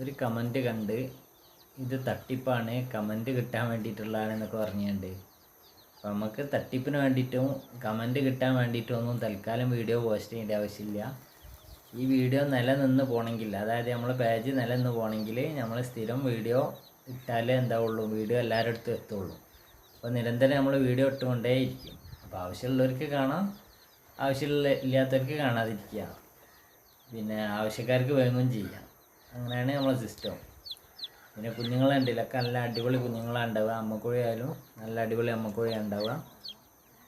ഒരു കമന്റ് കണ്ട് ഇത് തട്ടിപ്പാണ് കമന്റ് കിട്ടാൻ വേണ്ടിയിട്ടുള്ളതാണെന്നൊക്കെ പറഞ്ഞുകൊണ്ട് അപ്പോൾ നമുക്ക് തട്ടിപ്പിന് വേണ്ടിയിട്ടും കമന്റ് കിട്ടാൻ വേണ്ടിയിട്ടും ഒന്നും തൽക്കാലം വീഡിയോ പോസ്റ്റ് ചെയ്യേണ്ട ആവശ്യമില്ല. ഈ വീഡിയോ നിലനിന്ന് പോകണമെങ്കിൽ അതായത് നമ്മളെ പേജ് നിലനിന്ന് പോകണമെങ്കിൽ നമ്മൾ സ്ഥിരം വീഡിയോ ഇട്ടാലേ എന്താവുള്ളൂ? വീഡിയോ എല്ലാവരുടെ അടുത്തും എത്തുള്ളൂ. അപ്പോൾ നിരന്തരം നമ്മൾ വീഡിയോ ഇട്ടുകൊണ്ടേയിരിക്കും. അപ്പോൾ ആവശ്യമുള്ളവർക്ക് കാണാം ആവശ്യമില്ല ഇല്ലാത്തവർക്ക് കാണാതിരിക്കുക. പിന്നെ ആവശ്യക്കാർക്ക് വേഗം ചെയ്യാം അങ്ങനെയാണ് നമ്മളെ സിസ്റ്റം പിന്നെ കുഞ്ഞുങ്ങളുണ്ടില്ലൊക്കെ നല്ല അടിപൊളി കുഞ്ഞുങ്ങളാണ് ഉണ്ടാവുക. അമ്മക്കോഴി ആയാലും നല്ല അടിപൊളി അമ്മക്കോഴിയാണ് ഉണ്ടാവുക.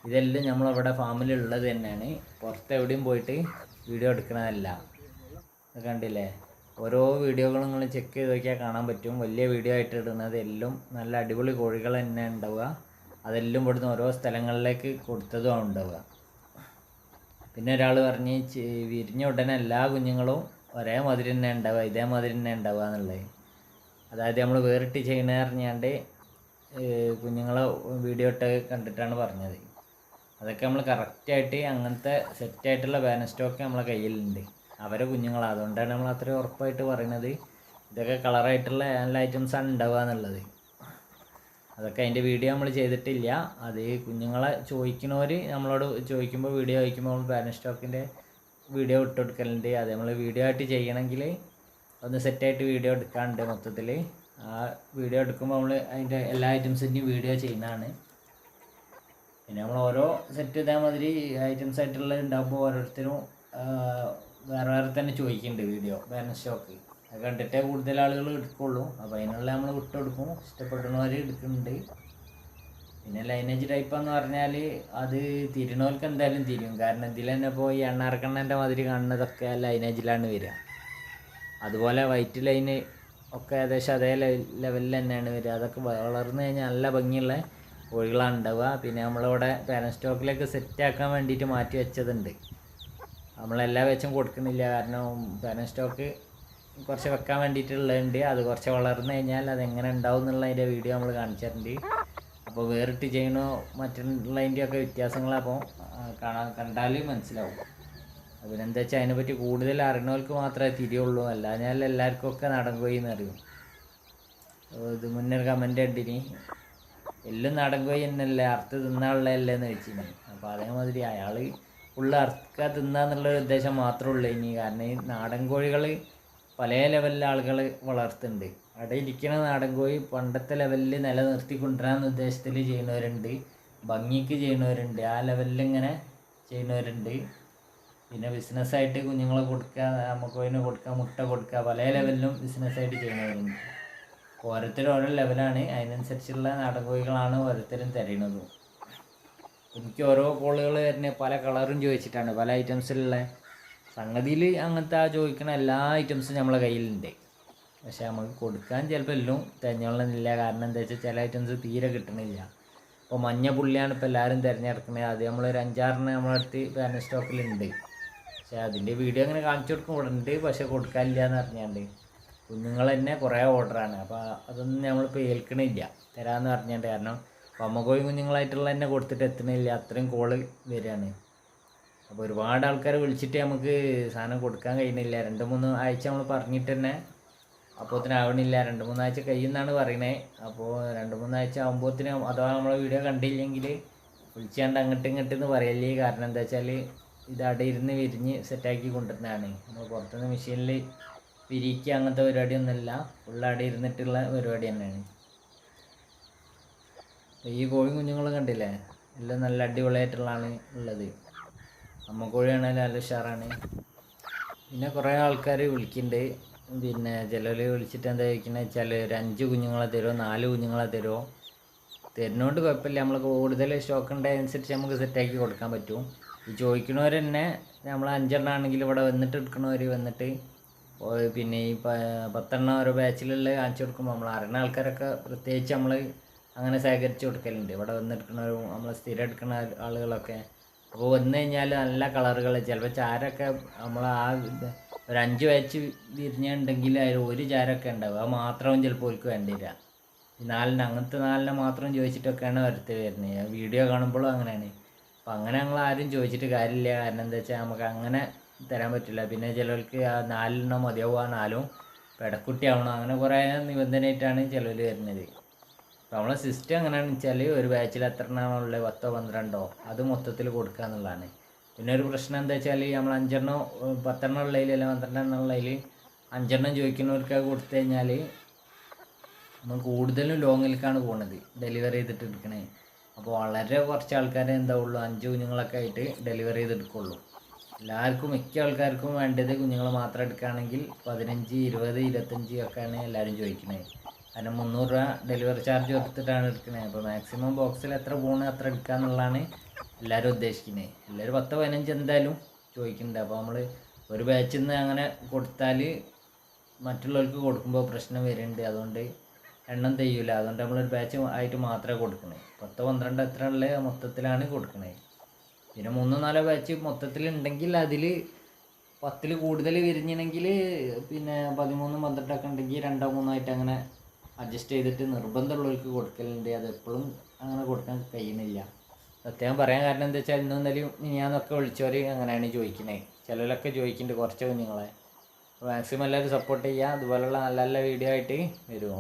ഇതെല്ലാം നമ്മളവിടെ ഫാമിലുള്ളത് തന്നെയാണ്. പുറത്ത് എവിടെയും പോയിട്ട് വീഡിയോ എടുക്കണതല്ല. കണ്ടില്ലേ? ഓരോ വീഡിയോകളും നിങ്ങൾ ചെക്ക് ചെയ്ത് നോക്കിയാൽ കാണാൻ പറ്റും. വലിയ വീഡിയോ ആയിട്ട് ഇടുന്നത് എല്ലാം നല്ല അടിപൊളി കോഴികൾ തന്നെ ഉണ്ടാവുക. അതെല്ലാം ഇവിടുന്ന് ഓരോ സ്ഥലങ്ങളിലേക്ക് കൊടുത്തതും ഉണ്ടാവുക. പിന്നെ ഒരാൾ പറഞ്ഞ് വിരിഞ്ഞ ഉടനെ എല്ലാ കുഞ്ഞുങ്ങളും ഒരേ മാതിരി തന്നെ ഉണ്ടാവുക ഇതേമാതിരി തന്നെ ഉണ്ടാവുക എന്നുള്ളത്. അതായത് നമ്മൾ വേറിട്ട് ചെയ്യണ അറിഞ്ഞാണ്ട് കുഞ്ഞുങ്ങളെ വീഡിയോ ഇട്ട് കണ്ടിട്ടാണ് പറഞ്ഞത്. അതൊക്കെ നമ്മൾ കറക്റ്റായിട്ട് അങ്ങനത്തെ സെറ്റായിട്ടുള്ള ബാനർ സ്റ്റോക്ക് നമ്മളെ കയ്യിലുണ്ട്. അവരെ കുഞ്ഞുങ്ങളാണ് അതുകൊണ്ടാണ് നമ്മൾ അത്രയും ഉറപ്പായിട്ട് പറയുന്നത് ഇതൊക്കെ കളറായിട്ടുള്ള നല്ല ഐറ്റംസാണ് ഉണ്ടാവുക എന്നുള്ളത്. അതൊക്കെ അതിന്റെ വീഡിയോ നമ്മൾ ചെയ്തിട്ടില്ല. അത് കുഞ്ഞുങ്ങളെ ചോദിക്കുന്നവർ നമ്മളോട് ചോദിക്കുമ്പോൾ വീഡിയോ ചോദിക്കുമ്പോൾ നമ്മൾ ബാനർ സ്റ്റോക്കിന്റെ വീഡിയോ ഇട്ട് കൊടുക്കലുണ്ട് അത് നമ്മൾ വീഡിയോ ആയിട്ട് ചെയ്യണമെങ്കിൽ ഒന്ന് സെറ്റായിട്ട് വീഡിയോ എടുക്കാറുണ്ട് മൊത്തത്തിൽ ആ വീഡിയോ എടുക്കുമ്പോൾ നമ്മൾ അതിന്റെ എല്ലാ ഐറ്റംസിന്റെയും വീഡിയോ ചെയ്യുന്നതാണ്. പിന്നെ നമ്മൾ ഓരോ സെറ്റ് ഇതേമാതിരി ഐറ്റംസ് ആയിട്ടുള്ളത് ഉണ്ടാകുമ്പോൾ ഓരോരുത്തരും വേറെ വേറെ തന്നെ ചോദിക്കുന്നുണ്ട് വീഡിയോ ബാലൻസ് ഷോക്ക് അത് കണ്ടിട്ടേ കൂടുതൽ ആളുകൾ എടുക്കുള്ളൂ. അപ്പോൾ അതിനുള്ള നമ്മൾ വിട്ടുകൊടുക്കും ഇഷ്ടപ്പെടുന്നവർ എടുക്കുന്നുണ്ട്. പിന്നെ ലൈനേജ് ടൈപ്പ് എന്ന് പറഞ്ഞാൽ അത് തിരിണോൽക്ക് എന്തായാലും തിരിയും. കാരണം ഇതിൽ തന്നെ ഇപ്പോൾ ഈ എണ്ണാർക്കണ്ണന്റെ മാതിരി കാണുന്നതൊക്കെ ലൈനേജിലാണ് വരിക. അതുപോലെ വൈറ്റ് ലൈന് ഒക്കെ ഏകദേശം അതേ ലെവലിൽ തന്നെയാണ് വരിക. അതൊക്കെ വളർന്നു കഴിഞ്ഞാൽ നല്ല ഭംഗിയുള്ള കോഴികളാണ് ഉണ്ടാവുക. പിന്നെ നമ്മളിവിടെ പാരൻ സ്റ്റോക്കിലേക്ക് സെറ്റാക്കാൻ വേണ്ടിയിട്ട് മാറ്റി വെച്ചതുണ്ട്. നമ്മളെല്ലാ വെച്ചും കൊടുക്കുന്നില്ല. കാരണം പാരൻ സ്റ്റോക്ക് കുറച്ച് വെക്കാൻ വേണ്ടിയിട്ടുള്ളതുണ്ട്. അത് കുറച്ച് വളർന്നു കഴിഞ്ഞാൽ അതെങ്ങനെ ഉണ്ടാവും എന്നുള്ളതിന്റെ വീഡിയോ നമ്മൾ കാണിച്ചിട്ടുണ്ട്. അപ്പോൾ വേറിട്ട് ചെയ്യണോ മറ്റുള്ളതിന്റെയൊക്കെ വ്യത്യാസങ്ങൾ അപ്പോൾ കാണാൻ കണ്ടാൽ മനസ്സിലാവും. എന്താ വെച്ചാൽ അതിനെപ്പറ്റി കൂടുതൽ അറിയണവർക്ക് മാത്രമേ തിരിയുള്ളൂ. അല്ലാഞ്ഞാൽ എല്ലാവർക്കും ഒക്കെ നാടൻ എന്നറിയും ഇത് മുന്നേ ഒരു കമന്റ് കണ്ടിനി. എല്ലാം നാടൻ എന്നല്ലേ അർത്ഥം തിന്നാനുള്ളതല്ലേ എന്ന് വെച്ചിനി അപ്പോൾ അതേമാതിരി അയാൾ ഉള്ള അർക്ക തിന്നാന്നുള്ളൊരു ഉദ്ദേശം മാത്രമേ ഉള്ളൂ ഇനി. കാരണം ഈ നാടൻ കോഴികൾ പല ലെവലിലെ ആളുകൾ വളർത്തുന്നുണ്ട്. അവിടെ ഇരിക്കുന്ന നാടൻ കോഴി പണ്ടത്തെ ലെവലിൽ നിലനിർത്തി കൊണ്ടുവരാമെന്ന ഉദ്ദേശത്തിൽ ചെയ്യുന്നവരുണ്ട്. ഭംഗിക്ക് ചെയ്യുന്നവരുണ്ട്. ആ ലെവലിൽ ഇങ്ങനെ ചെയ്യുന്നവരുണ്ട്. പിന്നെ ബിസിനസ്സായിട്ട് കുഞ്ഞുങ്ങളെ കൊടുക്കുക അതിന് കൊടുക്കുക മുട്ട കൊടുക്കുക പല ലെവലിലും ബിസിനസ്സായിട്ട് ചെയ്യുന്നവരുണ്ട്. ഓരോരുത്തരും ഓരോ ലെവലാണ് അതിനനുസരിച്ചുള്ള നാടൻ കോഴികളാണ് ഓരോരുത്തരും തരുന്നതും എനിക്ക് ഓരോ കോളുകൾ തന്നെ പല കളറും ചോദിച്ചിട്ടാണ്. പല ഐറ്റംസിലുള്ള സംഗതിയിൽ അങ്ങനത്തെ ആ ചോദിക്കുന്ന എല്ലാ ഐറ്റംസും നമ്മളെ കയ്യിലുണ്ട്. പക്ഷേ നമുക്ക് കൊടുക്കാൻ ചിലപ്പോൾ എല്ലാം തിരഞ്ഞോളന്നില്ല കാരണം എന്താ വെച്ചാൽ ചില ഐറ്റംസ് തീരെ കിട്ടണില്ല. ഇപ്പോൾ മഞ്ഞ പുള്ളിയാണ് ഇപ്പോൾ എല്ലാവരും തിരഞ്ഞെടുക്കുന്നത്. അത് നമ്മളൊരു അഞ്ചാറിന് നമ്മളെ അടുത്ത് പാനൽ സ്റ്റോക്കിലുണ്ട് പക്ഷേ അതിന്റെ വീഡിയോ അങ്ങനെ കാണിച്ചു കൊടുക്കും. ഉണ്ട് പക്ഷേ കൊടുക്കാനില്ല എന്ന് പറഞ്ഞാണ്ട്. കുഞ്ഞുങ്ങൾ തന്നെ കുറേ ഓർഡറാണ് അപ്പോൾ അതൊന്നും നമ്മളിപ്പോൾ ഏൽക്കണില്ല. തരാമെന്ന് പറഞ്ഞാണ്ട്. കാരണം പമ്മകോയി കുഞ്ഞുങ്ങളായിട്ടുള്ള തന്നെ കൊടുത്തിട്ട് എത്തണില്ല. അത്രയും കോൾ വരികയാണ്. അപ്പോൾ ഒരുപാട് ആൾക്കാർ വിളിച്ചിട്ട് നമുക്ക് സാധനം കൊടുക്കാൻ കഴിയുന്നില്ല. രണ്ട് മൂന്ന് ആഴ്ച നമ്മൾ പറഞ്ഞിട്ട് തന്നെ അപ്പോത്തിന് ആവണില്ല. രണ്ട് മൂന്നാഴ്ച കഴിയുമെന്നാണ് പറയണേ. അപ്പോൾ രണ്ട് മൂന്നാഴ്ച ആകുമ്പോഴത്തിന് അഥവാ നമ്മളെ വീഡിയോ കണ്ടില്ലെങ്കിൽ വിളിച്ചാണ്ട് അങ്ങോട്ടും ഇങ്ങോട്ടും എന്ന് പറയല്ലേ. കാരണം എന്താ വെച്ചാൽ ഇത് അവിടെ ഇരുന്ന് വിരിഞ്ഞ് സെറ്റാക്കി കൊണ്ടുവരുന്നതാണ്. നമ്മൾ പുറത്തുനിന്ന് മെഷീനിൽ വിരിക്കുക അങ്ങനത്തെ പരിപാടിയൊന്നുമല്ല. ഉള്ള അവിടെ ഇരുന്നിട്ടുള്ള പരിപാടി തന്നെയാണ്. ഈ കോഴി കുഞ്ഞുങ്ങൾ കണ്ടില്ലേ? എല്ലാം നല്ല അടിപൊളിയായിട്ടുള്ളതാണ് ഉള്ളത്. അമ്മക്കോഴിയാണെങ്കിലും നല്ല ഉഷാറാണ്. പിന്നെ കുറേ ആൾക്കാർ വിളിക്കുന്നുണ്ട്. പിന്നെ ചിലർ വിളിച്ചിട്ട് എന്താ ചോദിക്കുന്നത് വെച്ചാൽ ഒരു അഞ്ച് കുഞ്ഞുങ്ങളെ തരുമോ നാല് കുഞ്ഞുങ്ങളെ തരുമോ തരുന്നതുകൊണ്ട് കുഴപ്പമില്ല. നമ്മൾ കൂടുതൽ സ്റ്റോക്ക് ഉണ്ടായതനുസരിച്ച് നമുക്ക് സെറ്റാക്കി കൊടുക്കാൻ പറ്റും. ഈ ചോദിക്കുന്നവർ തന്നെ നമ്മൾ അഞ്ചെണ്ണം ആണെങ്കിൽ ഇവിടെ വന്നിട്ട് എടുക്കണവർ വന്നിട്ട് പിന്നെ ഈ പത്തെണ്ണം ഓരോ ബാച്ചിലുള്ള കാണിച്ചു കൊടുക്കുമ്പോൾ നമ്മൾ അറിയുന്ന ആൾക്കാരൊക്കെ പ്രത്യേകിച്ച് നമ്മൾ അങ്ങനെ ശേഖരിച്ച് കൊടുക്കലുണ്ട്. ഇവിടെ വന്നെടുക്കുന്നവരും നമ്മൾ സ്ഥിരം എടുക്കുന്ന ആളുകളൊക്കെ. അപ്പോൾ വന്നു കഴിഞ്ഞാൽ നല്ല കളറുകൾ ചിലപ്പോൾ ചാരൊക്കെ നമ്മൾ ആ ഒരു അഞ്ച് വയച്ച് വിരിഞ്ഞുണ്ടെങ്കിൽ അതിൽ ഒരു ചാരമൊക്കെ ഉണ്ടാവും. അത് മാത്രവും ചിലപ്പോൾ ഓർക്ക് വേണ്ടിയില്ല. ഈ നാലിന് അങ്ങനത്തെ നാലിനെ മാത്രം ചോദിച്ചിട്ടൊക്കെയാണ് വരുത്തി വരുന്നത്. വീഡിയോ കാണുമ്പോഴും അങ്ങനെയാണ്. അപ്പം അങ്ങനെ ഞങ്ങൾ ആരും ചോദിച്ചിട്ട് കാര്യമില്ല. കാരണം എന്താ വെച്ചാൽ നമുക്ക് അങ്ങനെ തരാൻ പറ്റില്ല. പിന്നെ ചിലർക്ക് ആ നാലെണ്ണം മതിയാവും നാലും. പെടക്കുട്ടി ആവണം. അങ്ങനെ കുറേ നിബന്ധനയായിട്ടാണ് ചിലവർ വരുന്നത്. അപ്പോൾ നമ്മളെ സിസ്റ്റം എങ്ങനെയാണെന്ന് വെച്ചാൽ ഒരു ബാച്ചിൽ എത്ര എണ്ണമാണുള്ളത് പത്തോ പന്ത്രണ്ടോ? അത് മൊത്തത്തിൽ കൊടുക്കുക എന്നുള്ളതാണ് പിന്നെ ഒരു പ്രശ്നം എന്താ വെച്ചാൽ നമ്മൾ അഞ്ചെണ്ണം പത്തെണ്ണം ഉള്ളതിൽ അല്ലെങ്കിൽ പന്ത്രണ്ടെണ്ണം ഉള്ളതിൽ അഞ്ചെണ്ണം ചോദിക്കുന്നവർക്ക് കൊടുത്തു കഴിഞ്ഞാൽ നമ്മൾ കൂടുതലും ലോങ്ങിലേക്കാണ് പോകുന്നത് ഡെലിവറി ചെയ്തിട്ട് എടുക്കണേ. അപ്പോൾ വളരെ കുറച്ച് ആൾക്കാരെ എന്താ ഉള്ളൂ അഞ്ച് കുഞ്ഞുങ്ങളൊക്കെ ആയിട്ട് ഡെലിവറി ചെയ്തെടുക്കുള്ളൂ. എല്ലാവർക്കും മിക്ക ആൾക്കാർക്കും വേണ്ടത് കുഞ്ഞുങ്ങൾ മാത്രം എടുക്കുകയാണെങ്കിൽ പതിനഞ്ച് ഇരുപത് ഇരുപത്തഞ്ച് ഒക്കെയാണ് എല്ലാവരും ചോദിക്കുന്നത് കാരണം മുന്നൂറ് രൂപ ഡെലിവറി ചാർജ് കൊടുത്തിട്ടാണ് എടുക്കുന്നത് അപ്പോൾ മാക്സിമം ബോക്സിൽ എത്ര പോണ് അത്ര എടുക്കുക എന്നുള്ളതാണ് എല്ലാവരും ഉദ്ദേശിക്കുന്നത് എല്ലാവരും പത്ത് പതിനഞ്ച് എന്തായാലും ചോദിക്കുന്നുണ്ട്. അപ്പോൾ നമ്മൾ ഒരു ബാച്ചിൽ നിന്ന് അങ്ങനെ കൊടുത്താൽ മറ്റുള്ളവർക്ക് കൊടുക്കുമ്പോൾ പ്രശ്നം വരുന്നുണ്ട് അതുകൊണ്ട് എണ്ണം തെയ്യൂല. അതുകൊണ്ട് നമ്മളൊരു ബാച്ച് ആയിട്ട് മാത്രമേ കൊടുക്കണേ പത്ത് പന്ത്രണ്ട് എത്ര ഉള്ള മൊത്തത്തിലാണ് കൊടുക്കണേ പിന്നെ മൂന്നോ നാലോ ബാച്ച് മൊത്തത്തിൽ മൊത്തത്തിലുണ്ടെങ്കിൽ അതിൽ പത്തിൽ കൂടുതൽ വിരിഞ്ഞിനെങ്കിൽ പിന്നെ പതിമൂന്നും പന്ത്രണ്ടൊക്കെ ഉണ്ടെങ്കിൽ രണ്ടോ മൂന്നോ ആയിട്ട് അങ്ങനെ അഡ്ജസ്റ്റ് ചെയ്തിട്ട് നിർബന്ധമുള്ളവർക്ക് കൊടുക്കലുണ്ട്. അത് എപ്പോഴും അങ്ങനെ കൊടുക്കാൻ കഴിയുന്നില്ല. പ്രത്യേകം പറയാൻ കാരണം എന്താ വെച്ചാൽ ഇന്നും ഇന്നലെയും ഞാനൊക്കെ വിളിച്ചവർ അങ്ങനെയാണ് ചോദിക്കുന്നത് ചിലരൊക്കെ ചോദിക്കുന്നുണ്ട് കുറച്ച് കുഞ്ഞുങ്ങളെ. മാക്സിമം എല്ലാവരും സപ്പോർട്ട് ചെയ്യുക. അതുപോലുള്ള നല്ല നല്ല വീഡിയോ ആയിട്ട് വരുമോ